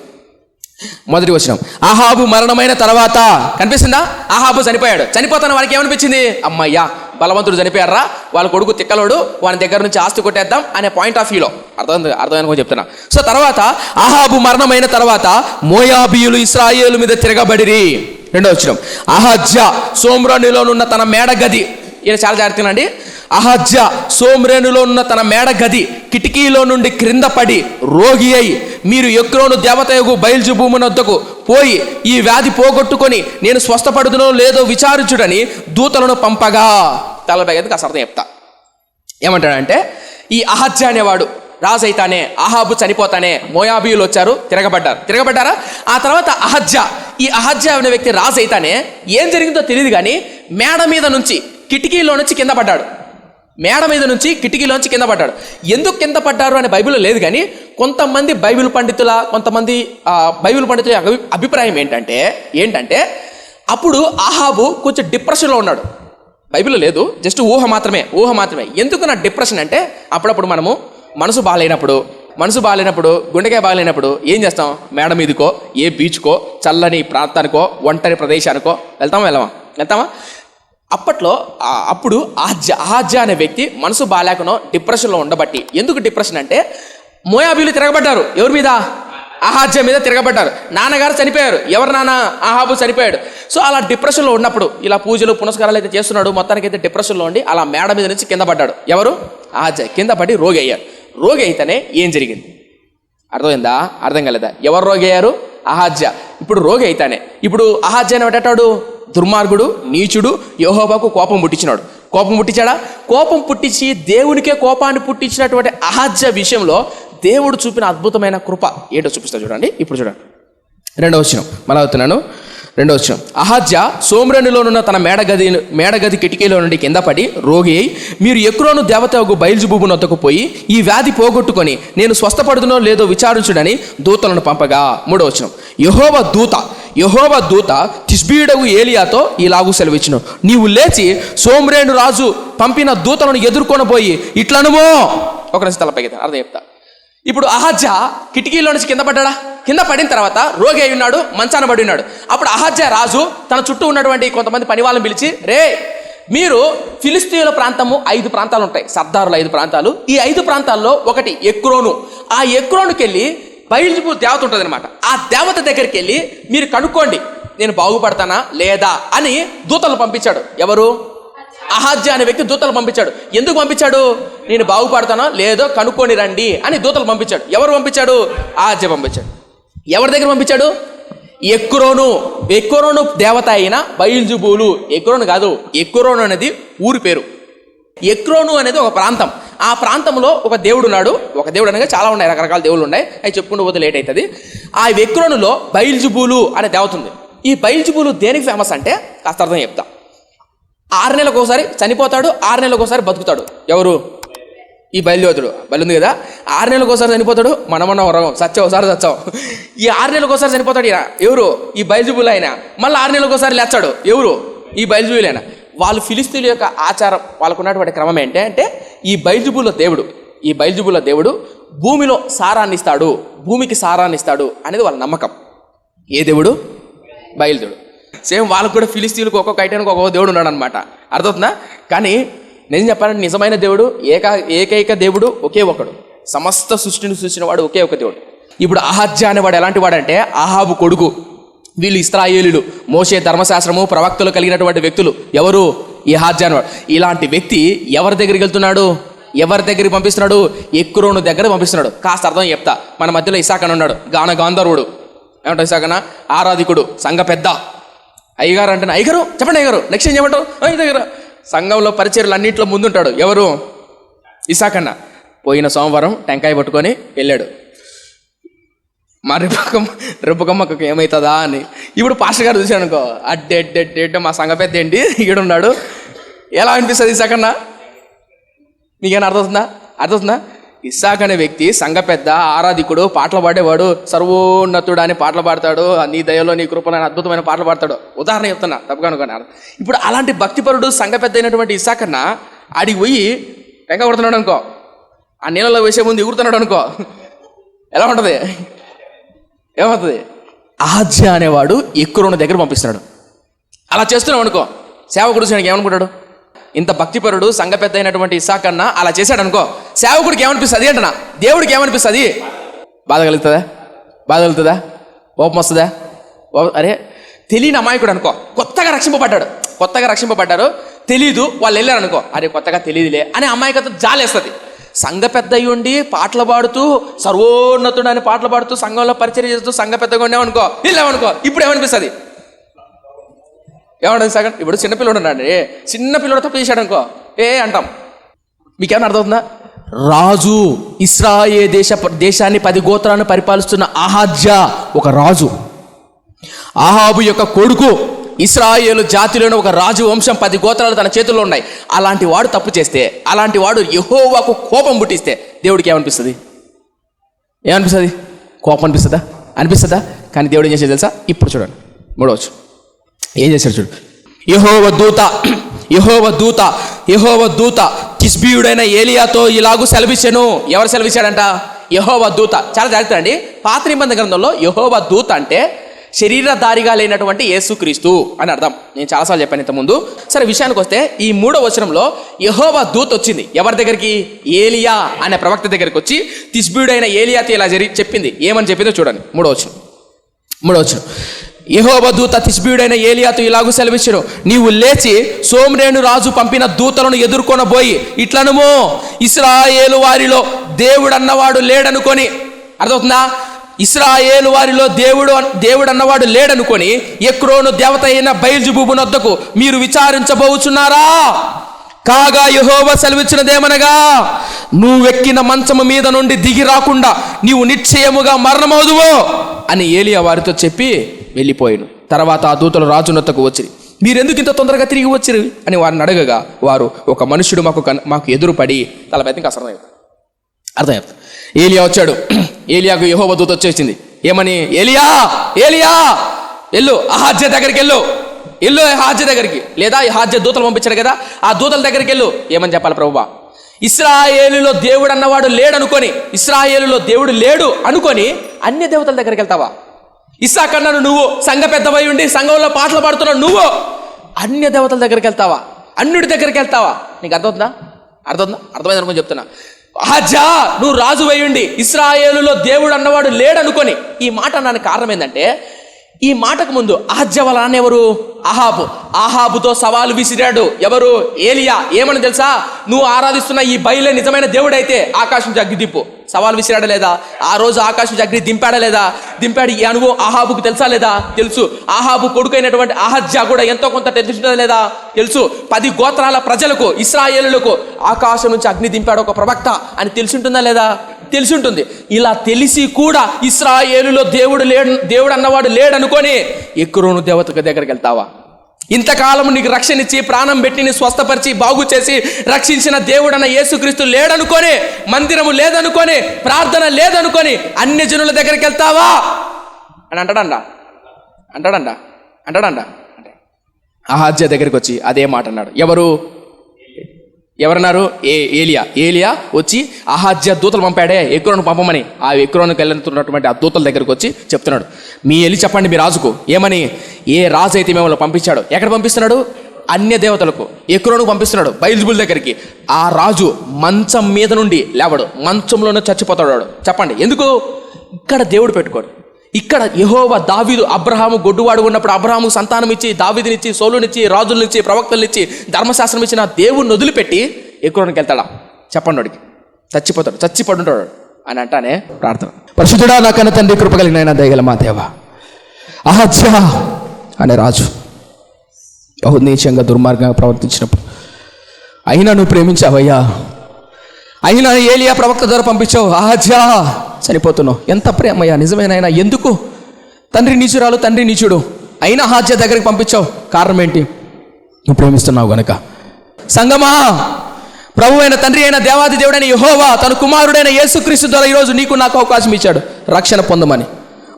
మొదటి వచనం. అహాబు మరణమైన తర్వాత కనిపిస్తుందా? అహాబు చనిపోయాడు. చనిపోతాను వాడికి ఏమనిపించింది? అమ్మయ్యా బలవంతుడు చనిపోయారా వాళ్ళ కొడుకు తిక్కలోడు వాని దగ్గర నుంచి ఆస్తి కొట్టేద్దాం అనే పాయింట్ ఆఫ్ వ్యూలో అర్థం అర్థమైన చెప్తున్నా. సో తర్వాత అహాబు మరణమైన తర్వాత మోయాబీయులు ఇస్రాయేలు మీద తిరగబడిరి. రెండో వచ్చిన అహజ్జ సోమ్రానిలోనున్న తన మేడ గది ఈయన చాలా జాగ్రత్తనండి అహజ్జ సోమ్రేణులో ఉన్న తన మేడ గది కిటికీలో నుండి క్రింద పడి రోగి అయి మీరు ఎక్రోను దేవతయగు బయల్జు భూమునొద్దకు పోయి ఈ వ్యాధి పోగొట్టుకొని నేను స్వస్థపడుదునో లేదో విచారించుడని దూతలను పంపగా. తలపై కాస్త అర్థం చెప్తా. ఏమంటాడంటే ఈ అహజ్య అనేవాడు రాజైతానే అహాబు చనిపోతానే మోయాబీయులు వచ్చారు తిరగబడ్డారు. తిరగబడ్డారా? ఆ తర్వాత అహజ్జ ఈ అహజ్య అనే వ్యక్తి రాజైతానే ఏం జరిగిందో తెలియదు కానీ మేడ మీద నుంచి కిటికీలో నుంచి కింద పడ్డాడు. మేడ మీద నుంచి కిటికీలోంచి కింద పడ్డాడు. ఎందుకు కింద పడ్డారు అనే బైబిల్లో లేదు కానీ కొంతమంది బైబిల్ పండితుల కొంతమంది బైబిల్ పండితుల అభి- అభిప్రాయం ఏంటంటే ఏంటంటే అప్పుడు ఆహాబు కొంచెం డిప్రెషన్లో ఉన్నాడు. బైబిల్లో లేదు జస్ట్ ఊహ మాత్రమే ఊహ మాత్రమే. ఎందుకు నా డిప్రెషన్ అంటే అప్పుడప్పుడు మనము మనసు బాగాలేనప్పుడు మనసు బాగాలేనప్పుడు గుండెకాయ బాగాలేనప్పుడు ఏం చేస్తాం? మేడ మీదకో ఏ బీచ్కో చల్లని ప్రాంతానికో ఒంటరి ప్రదేశానికో వెళ్తామా వెళ్ళమా? వెళ్తామా? అప్పట్లో అప్పుడు ఆజ్య ఆజ్య అనే వ్యక్తి మనసు బాలేకనో డిప్రెషన్లో ఉండబట్టి ఎందుకు డిప్రెషన్ అంటే మోయాబీలు తిరగబడ్డారు. ఎవరి మీద? అహాజ్య మీద తిరగబడ్డారు. నాన్నగారు చనిపోయారు. ఎవరు నాన్న? ఆహాబు చనిపోయాడు. సో అలా డిప్రెషన్లో ఉన్నప్పుడు ఇలా పూజలు పునస్కారాలు అయితే చేస్తున్నాడు మొత్తానికి అయితే డిప్రెషన్లో ఉండి అలా మేడ మీద నుంచి కింద పడ్డాడు. ఎవరు? అహాజ్య కింద పడి రోగి అయ్యారు. రోగి అయితేనే ఏం జరిగింది? అర్థమైందా? అర్థం కాలేదా? ఎవరు రోగి అయ్యారు? అహాజ్య ఇప్పుడు రోగి అయితేనే. ఇప్పుడు అహాజ్య అని పెట్టాడు దుర్మార్గుడు నీచుడు యహోబాకు కోపం పుట్టించినాడు. కోపం పుట్టించాడా? కోపం పుట్టించి దేవునికే కోపాన్ని పుట్టించినటువంటి అహాజ్య విషయంలో దేవుడు చూపిన అద్భుతమైన కృప ఏంటో చూపిస్తా చూడండి. ఇప్పుడు చూడండి. రెండవ వచ్చిన మళ్ళా అవుతున్నాను రెండో వచ్చిన అహజ్య సోమ్రణిలోనున్న తన మేడగది మేడగది కిటికీలో నుండి కింద పడి రోగి అయి మీరు ఎక్రోను దేవతకు బయలుజుబుబు నొత్తకు పోయి ఈ వ్యాధి పోగొట్టుకొని నేను స్వస్థపడుతునో లేదో విచారించుడని దూతలను పంపగా. మూడో వచ్చిన యహోవ దూత యహోవ దూత తిస్బీడగు ఏలియాతో ఇలాగూ సెలవిచ్చును. నీవు లేచి సోమ్రేణు రాజు పంపిన దూతలను ఎదుర్కొనబోయి ఇట్లనుమో. ఒక నిమిషం తలపై అర్థం చెప్తా. ఇప్పుడు అహజ్జ కిటికీలో నుంచి కింద పడ్డాడా కింద పడిన తర్వాత రోగి అయి ఉన్నాడు మంచాన పడి ఉన్నాడు. అప్పుడు అహజ్జ రాజు తన చుట్టూ ఉన్నటువంటి కొంతమంది పని వాళ్ళని పిలిచి రే మీరు ఫిలిస్తీన్ల ప్రాంతము ఐదు ప్రాంతాలు ఉంటాయి. సర్దారులు ఐదు ప్రాంతాలు. ఈ ఐదు ప్రాంతాల్లో ఒకటి ఎక్రోను. ఆ ఎక్రోనుకి వెళ్ళి బయలుజుపు దేవత ఉంటుంది అనమాట ఆ దేవత దగ్గరికి వెళ్ళి మీరు కనుక్కోండి నేను బాగుపడతానా లేదా అని దూతలు పంపించాడు. ఎవరు? అహాజ్య అనే వ్యక్తి దూతలు పంపించాడు. ఎందుకు పంపించాడు? నేను బాగుపడతానో? లేదో కనుక్కొని రండి అని దూతలు పంపించాడు. ఎవరు పంపించాడు? అహాజ్య పంపించాడు. ఎవరి దగ్గర పంపించాడు? ఎక్కురోను ఎక్కురోను దేవత అయిన బయల్జుబూలు. ఎక్కురోను కాదు ఎక్కురోను అనేది ఊరి పేరు. ఎక్రోను అనేది ఒక ప్రాంతం. ఆ ప్రాంతంలో ఒక దేవుడు ఉన్నాడు. ఒక దేవుడు అనగా చాలా ఉన్నాయి రకరకాల దేవుళ్ళు ఉన్నాయి. అవి చెప్పుకుంటూ పోతే లేట్ అవుతుంది ఆ ఎక్రోనులో బయల్జుబూలు అనే దేవత ఉంది. ఈ బయల్జుబూలు దేనికి ఫేమస్ అంటే కాస్త అర్థం చెప్తా. ఆరు నెలలకు ఒకసారి చనిపోతాడు ఆరు నెలలకు ఒకసారి బతుకుతాడు. ఎవరు? ఈ బయలుదేరుతాడు. బయలు ఉంది కదా? ఆరు నెలలకు ఒకసారి చనిపోతాడు మనమన్న వరం సత్యం ఒకసారి సత్యం ఈ ఆరు నెలలకు ఒకసారి చనిపోతాడు ఈయన. ఎవరు? ఈ బయలుజుబులు ఆయన. మళ్ళీ ఆరు నెలలకు ఒకసారి లేచాడు ఎవరు? ఈ బయలుజుబులు ఆయన. వాళ్ళు ఫిలిస్తీన్ల యొక్క ఆచారం వాళ్ళకు ఉన్నటువంటి క్రమం ఏంటి అంటే ఈ బయలుజుబుల దేవుడు ఈ బయలుజుబుల దేవుడు భూమిలో సారాన్ని ఇస్తాడు భూమికి సారాన్ని ఇస్తాడు అనేది వాళ్ళ నమ్మకం. ఏ దేవుడు? బయలుదేవుడు సేమ్ వాళ్ళకు కూడా ఫిలిస్తీన్లకు ఒక్కొక్క ఐటానికి ఒక్కొక్క దేవుడు ఉన్నాడు అనమాట అర్థవుతుందా కానీ నిజం చెప్పాలంటే నిజమైన దేవుడు ఏకా ఏకైక దేవుడు ఒకే ఒకడు. సమస్త సృష్టిని సృష్టిన వాడు ఒకే ఒక దేవుడు. ఇప్పుడు అహజ్య అనేవాడు ఎలాంటి వాడంటే ఆహాబు కొడుకు. వీళ్ళు ఇస్రాయేలీలు. మోసే ధర్మశాస్త్రము ప్రవక్తలు కలిగినటువంటి వ్యక్తులు. ఎవరు? ఈ హాజ్య అనేవాడు. ఇలాంటి వ్యక్తి ఎవరి దగ్గరికి వెళ్తున్నాడు? ఎవరి దగ్గరికి పంపిస్తున్నాడు? ఎక్కురోను దగ్గర పంపిస్తున్నాడు. కాస్త అర్థం చెప్తా. మన మధ్యలో ఇసాకన్ ఉన్నాడు గాన గాంధర్వుడు. ఏమంటావు ఇసాకన? ఆరాధికుడు సంఘ పెద్ద అయ్యగారు అంటే అయ్యగారు చెప్పండి అయ్యగారు నెక్స్ట్ ఏం చెప్పంటావు అయ్యగారు సంఘంలో పరిచయలు అన్నింటిలో ముందుంటాడు. ఎవరు? ఇసాకన్న పోయిన సోమవారం టెంకాయ పట్టుకొని వెళ్ళాడు. మా రిపకమ్మ రిపకమ్మకు ఏమవుతుందా అని. ఇప్పుడు పాస్టర్ గారు చూశాను అనుకో. అడ్డెడ్డెడ్డెడ్డ మా సంఘ పెద్ద ఏంటి? ఈడున్నాడు. ఎలా అనిపిస్తుంది ఇసాకన్న మీకేమైనా అర్థమవుతుందా? అర్థమవుతుందా? ఇస్సాక్ అనే వ్యక్తి సంఘ పెద్ద ఆరాధికుడు పాటలు పాడేవాడు సర్వోన్నతుడు అని పాటలు పాడతాడు నీ దయలో నీ కృపలో అని అద్భుతమైన పాటలు పాడతాడు. ఉదాహరణ చెప్తున్నా తప్పుగా అనుకోని ఇప్పుడు అలాంటి భక్తిపరుడు సంఘ పెద్ద అయినటువంటి ఇస్సాక్ అన్న ఆడికి పోయి వెంక కొడుతున్నాడు అనుకో ఆ నీళ్ళలో వేసే ముందు ఎగురుతున్నాడు అనుకో ఎలా ఉంటుంది? ఏమవుతుంది? ఆజ్య అనేవాడు ఎక్కువ దగ్గర పంపిస్తున్నాడు. అలా చేస్తున్నాం అనుకో సేవకుడు ఏమనుకుంటాడు? ఇంత భక్తిపరుడు సంఘ పెద్ద అయినటువంటి ఇసాక్ అన్న అలా చేశాడు అనుకో సేవకుడికి ఏమనిపిస్తుంది అంటనా? దేవుడికి ఏమనిపిస్తుంది? బాధ కలుగుతుందా? బాధ కలుగుతుందా? కోపం వస్తుందా? అరే తెలియని అమాయకుడు అనుకో కొత్తగా రక్షింపబడ్డాడు. కొత్తగా రక్షింపబడ్డారు తెలీదు వాళ్ళు వెళ్ళారు అనుకో అరే కొత్తగా తెలియదులే అనే అమాయకత జాలేస్తుంది. సంఘ పెద్ద ఉండి పాటలు పాడుతూ సర్వోన్నతుడు అని పాటలు పాడుతూ సంఘంలో పరిచయం చేస్తూ సంఘ పెద్దగా ఉండేవనుకో వెళ్ళామనుకో ఇప్పుడు ఏమనిపిస్తుంది? ఏమంటుంది సగం ఇప్పుడు చిన్నపిల్లడు ఉన్నాడు. చిన్నపిల్లడు తప్పు చేశాడు అనుకో. ఏ అంటాం. మీకేమైనా అర్థమవుతుందా? రాజు ఇస్రాయే దేశ దేశాన్ని పది గోత్రాలను పరిపాలిస్తున్న ఆహాజ్య ఒక రాజు. ఆహాబు యొక్క కొడుకు ఇస్రాయేలు జాతిలోని ఒక రాజు వంశం పది గోత్రాలు తన చేతుల్లో ఉన్నాయి. అలాంటి వాడు తప్పు చేస్తే అలాంటి వాడు యహోవాకు కోపం పుట్టిస్తే దేవుడికి ఏమనిపిస్తుంది? ఏమనిపిస్తుంది? కోపం అనిపిస్తుందా? అనిపిస్తుందా? కానీ దేవుడు ఏం చేసేది తెలుసా? ఇప్పుడు చూడండి. మూడవచ్చు ఏం చేశాడు చూడు. యహోవ దూత యహోవ దూత యహోవ దూత కిస్బీయుడైన ఏలియాతో ఇలాగూ సెలవిచ్చాను. ఎవరు సెలవిచ్చాడంట? యహోవ దూత. చాలా జాగ్రత్త అండి పాత నిబంధన గ్రంథంలో యహోవ దూత అంటే శరీరధారిగా లేనటువంటి యేసుక్రీస్తు అని అర్థం. నేను చాలాసార్లు చెప్పాను ఇంతకుముందు. సరే విషయానికి వస్తే ఈ మూడో వచనంలో యహోవ దూత వచ్చింది. ఎవరి దగ్గరికి? ఏలియా అనే ప్రవక్త దగ్గరికి వచ్చి తిస్బీయుడైన ఏలియాతో ఇలా జరిగి చెప్పింది. ఏమని చెప్పిందో చూడండి. మూడో వచనం. మూడవచ్చు యహోబ దూత తిస్బీయుడైన ఏలియాతో ఇలాగూ సెలవిచ్చాడు. నీవు లేచి సోమరేణు రాజు పంపిన దూతలను ఎదుర్కొనబోయి ఇట్లనుమో ఇస్రాయేలు వారిలో దేవుడు అన్నవాడు లేడనుకొని అర్థమవుతుందా? ఇస్రాయేలు వారిలో దేవుడు దేవుడు అన్నవాడు లేడనుకొని ఎక్రోను దేవత అయిన బయల్జుబూబునొద్దకు మీరు విచారించబోచున్నారా? కాగా యహోవ సెలవిచ్చినదేమనగా నువ్వెక్కిన మంచము మీద నుండి దిగి రాకుండా నీవు నిశ్చయముగా మరణమవుదువో అని ఏలియా వారితో చెప్పి వెళ్ళిపోయాను. తర్వాత ఆ దూతలు రాజునొత్తకు వచ్చిరి మీరెందుకు ఇంత తొందరగా తిరిగి వచ్చిరు అని వారిని అడగగా వారు ఒక మనుషుడు మాకు మాకు ఎదురుపడి తల పెద్ద ఇంకా అసలు అర్థం ఏలియా వచ్చాడు. ఏలియాకు యహోవ దూత వచ్చేసింది. ఏమని? ఏలియా! ఏలియా! ఎల్లు అహాజ్య దగ్గరికి వెళ్ళు ఎల్లు హాజ్య దగ్గరికి. లేదా ఈ హాజ్య దూతలు పంపించాడు కదా ఆ దూతల దగ్గరికి వెళ్ళు ఏమని చెప్పాలి ప్రభువా? ఇస్రాయేలులో దేవుడు అన్నవాడు లేడు అనుకొని ఇస్రాయేలులో దేవుడు లేడు అనుకొని అన్య దేవతల దగ్గరికి వెళ్తావా? ఇస్సాకన్నాను నువ్వు సంఘ పెద్దవై ఉండి సంఘంలో పాటలు పాడుతున్నావు నువ్వు అన్య దేవతల దగ్గరికి వెళ్తావా? అన్యుడి దగ్గరికి వెళ్తావా? నీకు అర్థమవుతుందా? అర్థమవుతుందా? అర్థమైంది అనుకుని చెప్తున్నా. ఆజా నువ్వు రాజు వేయుండి ఇస్రాయేలులో దేవుడు అన్నవాడు లేడనుకొని ఈ మాట అన్నానికి కారణం ఏంటంటే ఈ మాటకు ముందు ఆహాజ్య వాళ్ళ నాన్న ఎవరు? అహాబు. అహాబుతో సవాలు విసిరాడు ఎవరు? ఏలియా. ఏమని తెలుసా? నువ్వు ఆరాధిస్తున్న ఈ బయలే నిజమైన దేవుడైతే ఆకాశం జగ్గిదిప్పు. సవాల్ విసిరాడా లేదా? ఆ రోజు ఆకాశం అగ్ని దింపాడా లేదా? దింపాడు ఈ అనుభవం ఆహాబుకు తెలుసా లేదా? తెలుసు. ఆహాబు కొడుకైనటువంటి అహజ్యా కూడా ఎంతో కొంత తెలుసుందా లేదా? తెలుసు. పది గోత్రాల ప్రజలకు ఇస్రాయేలులకు ఆకాశం నుంచి అగ్ని దింపాడు ఒక ప్రవక్త అని తెలిసింటుందా లేదా? తెలిసింటుంది. ఇలా తెలిసి కూడా ఇస్రాయేలులో దేవుడు లేడు దేవుడు అన్నవాడు లేడనుకొని ఎక్కువను దేవతకు దగ్గరికి వెళ్తావా? ఇంతకాలం నీకు రక్షణ ఇచ్చి ప్రాణం పెట్టి నీ స్వస్థపరిచి బాగు చేసి రక్షించిన దేవుడన్న యేసుక్రీస్తు లేడనుకొని మందిరము లేదనుకొని ప్రార్థన లేదనుకొని అన్ని జనుల దగ్గరికి వెళ్తావా? అని అంటాడంట. అంటాడంట. అంటాడంట. అంటే ఆహాజ్య దగ్గరికి వచ్చి అదే మాట అన్నాడు. ఎవరు? ఎవరన్నారు? ఏ ఏలియా. ఏలియా వచ్చి అహాజ్య దూతలు పంపాడే ఎక్రోను పంపమని. ఆ ఎక్రోనుకి వెళ్తున్నటువంటి ఆ దూతల దగ్గరికి వచ్చి చెప్తున్నాడు. మీ వెళ్ళి చెప్పండి మీ రాజుకు. ఏమని? ఏ రాజు అయితే మిమ్మల్ని పంపించాడు. ఎక్కడ పంపిస్తున్నాడు? అన్య దేవతలకు ఎక్రోను పంపిస్తున్నాడు బైల్జుబుల్ దగ్గరికి. ఆ రాజు మంచం మీద నుండి లేవడు. మంచంలోనే చచ్చిపోతాడు చెప్పండి. ఎందుకు? ఇక్కడ దేవుడు పెట్టుకోడు. ఇక్కడ యహోవ దావీదు అబ్రహాము గొడ్డువాడు ఉన్నప్పుడు అబ్రహాము సంతానం ఇచ్చి దావీదునిచ్చి సోలునిచ్చి రాజులనిచ్చి ప్రవక్తలనిచ్చి ధర్మశాస్త్రం ఇచ్చిన దేవుణ్ణి వదిలిపెట్టి ఎక్కువకి వెళ్తాడా? చెప్పండి వాడికి. చచ్చిపోతాడు చచ్చిపడుంటాడు అని అంటానే ప్రార్థన. పరిశుద్ధుడా నాకన్నా తండ్రి కృపగలిగిన దయగల మా దేవ. అహత్య అనే రాజు బహునీచంగా దుర్మార్గంగా ప్రవర్తించినప్పుడు అయినా నువ్వు ప్రేమించావయ్యా. అయినా ఏలియా ప్రవక్త ద్వారా పంపించావు. అహత్యా చనిపోతున్నావు. ఎంత ప్రేమయ్యా నిజమేనైనా ఎందుకు? తండ్రి నీచురాలు తండ్రి నీచుడు. అయినా హాజ్య దగ్గరికి పంపించావు. కారణం ఏంటి? నువ్వు ప్రేమిస్తున్నావు గనక. సంగమా ప్రభు అయిన తండ్రి అయిన దేవాది దేవుడైన యహోవా తన కుమారుడైన యేసుక్రీస్తు ద్వారా ఈరోజు నీకు నాకు అవకాశం ఇచ్చాడు. రక్షణ పొందమని.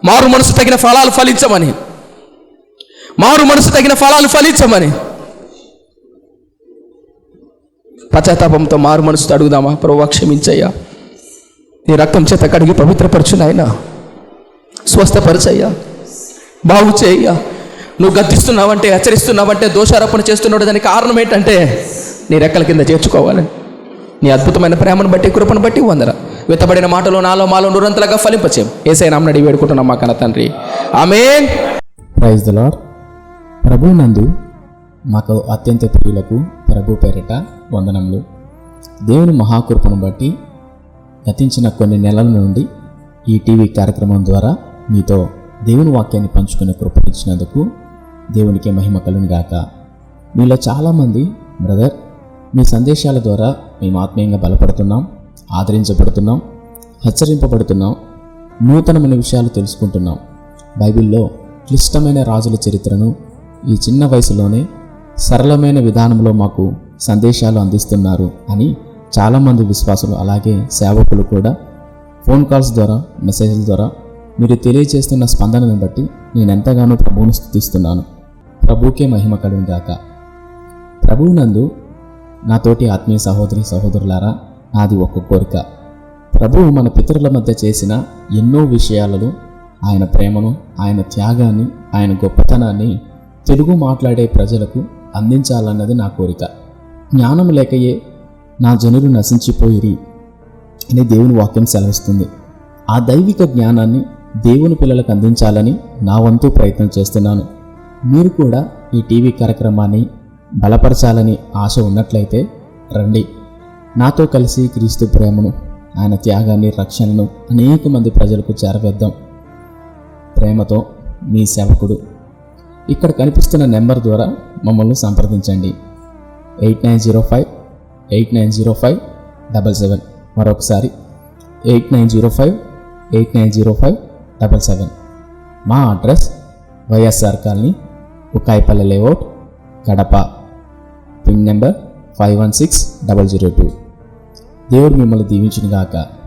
మారు మనసు తగిన ఫలాలు ఫలించమని. మారు మనసు తగిన ఫలాలు ఫలించమని. పశ్చాత్తాపంతో మారు మనసుతో అడుగుదామా? ప్రభు క్షమించయ్యా. నీ రక్తం చేత కడిగి పవిత్రపరచు నాయన స్వస్థపరచయ్యా. బాగు చేయ్యా. నువ్వు గద్దిస్తున్నావంటే హెచ్చరిస్తున్నావంటే దోషారోపణ చేస్తున్నాడు దానికి కారణం ఏంటంటే నీ రెక్కల కింద చేర్చుకోవాలి. నీ అద్భుతమైన ప్రేమను బట్టి కృపను బట్టి వందర విత్తబడిన మాటలు నాలో మాలో నురంతలుగా ఫలింపచేయం ఏసై నామని అడిగి వేడుకుంటున్నాం మా కన్న తండ్రి. ఆమె ప్రైజ్ ద ప్రభు నందు మాకు అత్యంత ప్రియులకు ప్రభు పేరిట వందనములు. దేవుని మహాకృపను బట్టి గతించిన కొన్ని నెలల నుండి ఈ టీవీ కార్యక్రమం ద్వారా మీతో దేవుని వాక్యాన్ని పంచుకునే కృపనిచ్చినందుకు దేవునికి మహిమ కలుగును మీలో చాలామంది బ్రదర్ మీ సందేశాల ద్వారా మేము ఆత్మీయంగా బలపడుతున్నాం ఆదరించబడుతున్నాం హెచ్చరింపబడుతున్నాం నూతనమైన విషయాలు తెలుసుకుంటున్నాం. బైబిల్లో క్లిష్టమైన రాజుల చరిత్రను ఈ చిన్న వయసులోనే సరళమైన విధానంలో మాకు సందేశాలు అందిస్తున్నారు అని చాలామంది విశ్వాసులు అలాగే సేవకులు కూడా ఫోన్ కాల్స్ ద్వారా మెసేజ్ల ద్వారా మీరు తెలియజేస్తున్న స్పందనను బట్టి నేను ఎంతగానో ప్రభువును స్థుతిస్తున్నాను ప్రభుకే మహిమ కలుగుగాక ప్రభువునందు నాతోటి ఆత్మీయ సహోదరి సహోదరులారా నాది ఒక్క కోరిక. ప్రభువు మన పితరుల మధ్య చేసిన ఎన్నో విషయాలను ఆయన ప్రేమను ఆయన త్యాగాన్ని ఆయన గొప్పతనాన్ని తెలుగు మాట్లాడే ప్రజలకు అందించాలన్నది నా కోరిక. జ్ఞానం లేకయే నా జనులు నశించిపోయిరి అని దేవుని వాక్యం సెలవిస్తుంది. ఆ దైవిక జ్ఞానాన్ని దేవుని పిల్లలకు అందించాలని నా వంతు ప్రయత్నం చేస్తున్నాను. మీరు కూడా ఈ టీవీ కార్యక్రమాన్ని బలపరచాలని ఆశ ఉన్నట్లయితే రండి. నాతో కలిసి క్రీస్తు ప్రేమను ఆయన త్యాగాన్ని రక్షణను అనేక మంది ప్రజలకు చేరవేద్దాం. ప్రేమతో మీ సేవకుడు. ఇక్కడ కనిపిస్తున్న నెంబర్ ద్వారా మమ్మల్ని సంప్రదించండి. Eight nine zero five eight nine zero five double seven. మరొకసారి eight nine zero five eight nine zero five double seven. మా address YSR colony Ukkayapalli layout Kadapa. Pin number five one six double zero two. దేవుడు మిమ్మల్ని దీవించునుగాక.